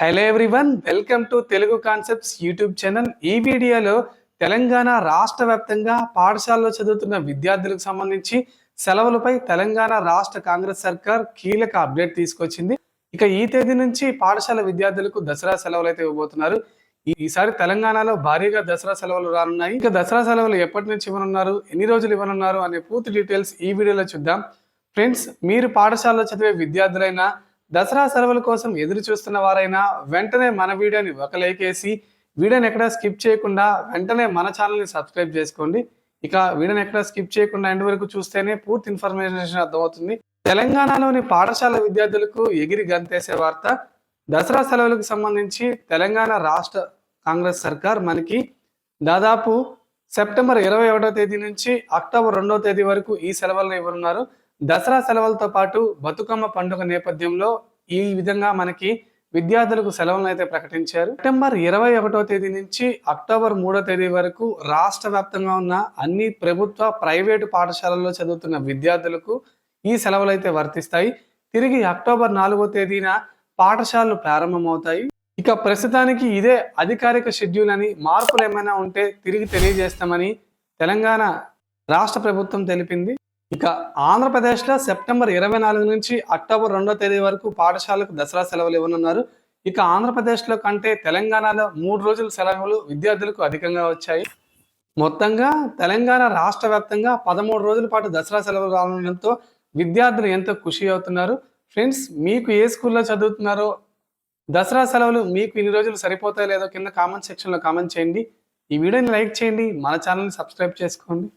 Hello everyone welcome to Telugu concepts YouTube channel ఈ వీడియోలో తెలంగాణ రాష్ట్ర వ్యాప్తంగా పాఠశాలలో చదువుతున్న విద్యార్థులకు సంబంధించి సెలవులపై తెలంగాణ రాష్ట్ర కాంగ్రెస్ సర్కార్ కీలక అప్డేట్ తీసుకొచ్చింది. ఇక ఈ తేదీ నుంచి పాఠశాల విద్యార్థులకు దసరా సెలవులు అయితే ఇవ్వబోతున్నారు ఈసారి తెలంగాణలో భారీగా దసరా సెలవులు రానున్నాయి. ఇక దసరా సెలవులు ఎప్పటి నుంచి ఇవ్వనున్నారు ఎన్ని రోజులు ఇవ్వనున్నారు అనే పూర్తి డీటెయిల్స్ ఈ వీడియోలో చూద్దాం. ఫ్రెండ్స్ మీరు పాఠశాలలో చదివే విద్యార్థులైనా దసరా సెలవుల కోసం ఎదురు చూస్తున్న వారైనా వెంటనే మన వీడియోని ఒక లైక్ వేసి వీడియోని ఎక్కడ స్కిప్ చేయకుండా వెంటనే మన ఛానల్ని సబ్స్క్రైబ్ చేసుకోండి. ఇక వీడియోని ఎక్కడ స్కిప్ చేయకుండా ఎండ్ వరకు చూస్తేనే పూర్తి ఇన్ఫర్మేషన్ అర్థమవుతుంది. తెలంగాణలోని పాఠశాల విద్యార్థులకు ఎగిరి గంతేసే వార్త దసరా సెలవులకు సంబంధించి తెలంగాణ రాష్ట్ర కాంగ్రెస్ సర్కార్ మనకి దాదాపు సెప్టెంబర్ ఇరవై ఒకటో తేదీ నుంచి అక్టోబర్ రెండో తేదీ వరకు ఈ సెలవులను ఇవ్వనున్నారు. దసరా సెలవులతో పాటు బతుకమ్మ పండుగ నేపథ్యంలో ఈ విధంగా మనకి విద్యార్థులకు సెలవులను అయితే ప్రకటించారు. సెప్టెంబర్ ఇరవై ఒకటో తేదీ నుంచి అక్టోబర్ మూడో తేదీ వరకు రాష్ట్ర వ్యాప్తంగా ఉన్న అన్ని ప్రభుత్వ ప్రైవేటు పాఠశాలల్లో చదువుతున్న విద్యార్థులకు ఈ సెలవులు అయితే వర్తిస్తాయి. తిరిగి అక్టోబర్ నాలుగో తేదీన పాఠశాలలు ప్రారంభమవుతాయి. ఇక ప్రస్తుతానికి ఇదే అధికారిక షెడ్యూల్ అని మార్పులు ఏమైనా ఉంటే తిరిగి తెలియజేస్తామని తెలంగాణ రాష్ట్ర ప్రభుత్వం తెలిపింది. ఇక ఆంధ్రప్రదేశ్లో సెప్టెంబర్ ఇరవై నాలుగు నుంచి అక్టోబర్ రెండో తేదీ వరకు పాఠశాలకు దసరా సెలవులు ఇవ్వనున్నారు. ఇక ఆంధ్రప్రదేశ్లో కంటే తెలంగాణలో మూడు రోజుల సెలవులు విద్యార్థులకు అధికంగా వచ్చాయి. మొత్తంగా తెలంగాణ రాష్ట్ర వ్యాప్తంగా పదమూడు రోజుల పాటు దసరా సెలవులు రావడంతో విద్యార్థులు ఎంతో ఖుషి అవుతున్నారు. ఫ్రెండ్స్ మీకు ఏ స్కూల్లో చదువుతున్నారో దసరా సెలవులు మీకు ఇన్ని రోజులు సరిపోతాయో లేదో కింద కామెంట్ సెక్షన్లో కామెంట్ చేయండి. ఈ వీడియోని లైక్ చేయండి మన ఛానల్ని సబ్స్క్రైబ్ చేసుకోండి.